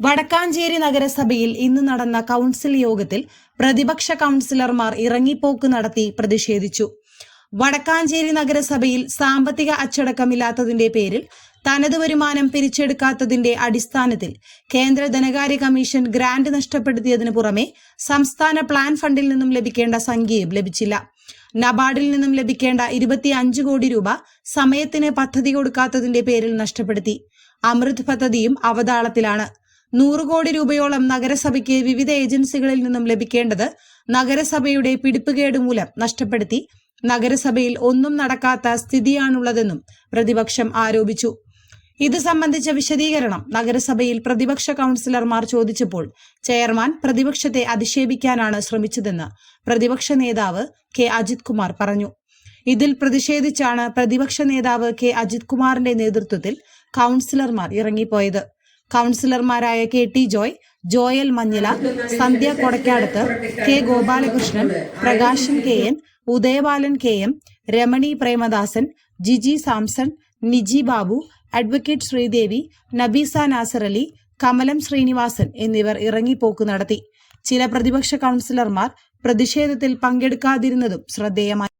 വടക്കാഞ്ചേരി നഗരസഭയിൽ ഇന്ന് നടന്ന കൗൺസിൽ യോഗത്തിൽ പ്രതിപക്ഷ കൗൺസിലർമാർ ഇറങ്ങിപ്പോക്ക് നടത്തി പ്രതിഷേധിച്ചു. വടക്കാഞ്ചേരി നഗരസഭയിൽ സാമ്പത്തിക അച്ചടക്കമില്ലാത്തതിന്റെ പേരിൽ തനത് വരുമാനം പിരിച്ചെടുക്കാത്തതിന്റെ അടിസ്ഥാനത്തിൽ കേന്ദ്ര ധനകാര്യ കമ്മീഷൻ ഗ്രാന്റ് നഷ്ടപ്പെടുത്തിയതിനു പുറമെ സംസ്ഥാന പ്ലാൻ ഫണ്ടിൽ നിന്നും ലഭിക്കേണ്ട സംഖ്യയും ലഭിച്ചില്ല. നബാർഡിൽ നിന്നും ലഭിക്കേണ്ട ഇരുപത്തിയഞ്ച് കോടി രൂപ സമയത്തിന് പദ്ധതി കൊടുക്കാത്തതിന്റെ പേരിൽ നഷ്ടപ്പെടുത്തി. അമൃത് പദ്ധതിയും അവതാളത്തിലാണ്. നൂറ് കോടി രൂപയോളം നഗരസഭയ്ക്ക് വിവിധ ഏജൻസികളിൽ നിന്നും ലഭിക്കേണ്ടത് നഗരസഭയുടെ പിടിപ്പുകേട് മൂലം നഷ്ടപ്പെടുത്തി നഗരസഭയിൽ ഒന്നും നടക്കാത്ത സ്ഥിതിയാണുള്ളതെന്നും പ്രതിപക്ഷം ആരോപിച്ചു. ഇത് സംബന്ധിച്ച വിശദീകരണം നഗരസഭയിൽ പ്രതിപക്ഷ കൗൺസിലർമാർ ചോദിച്ചപ്പോൾ ചെയർമാൻ പ്രതിപക്ഷത്തെ അധിക്ഷേപിക്കാനാണ് ശ്രമിച്ചതെന്ന് പ്രതിപക്ഷ നേതാവ് കെ അജിത് കുമാർ പറഞ്ഞു. ഇതിൽ പ്രതിഷേധിച്ചാണ് പ്രതിപക്ഷ നേതാവ് കെ അജിത് കുമാറിന്റെ നേതൃത്വത്തിൽ കൗൺസിലർമാർ ഇറങ്ങിപ്പോയത്. കൗൺസിലർമാരായ K T Joy Joyal Manjila Sandhya Kodakkadath K Gopalakrishnan Prakashan K N Udayabalan K M Ramani Premadasan Jiji Samson Niji Babu advocate Sreedevi Nabeesa Nasar Ali Kamalam Sreenivasan എന്നിവർ ഇറങ്ങിപ്പോക്ക് നടത്തി. ചില പ്രതിപക്ഷ കൗൺസിലർമാർ പ്രതിഷേധത്തിൽ പങ്കെടുക്കാതിരുന്നതും ശ്രദ്ധേയമായി.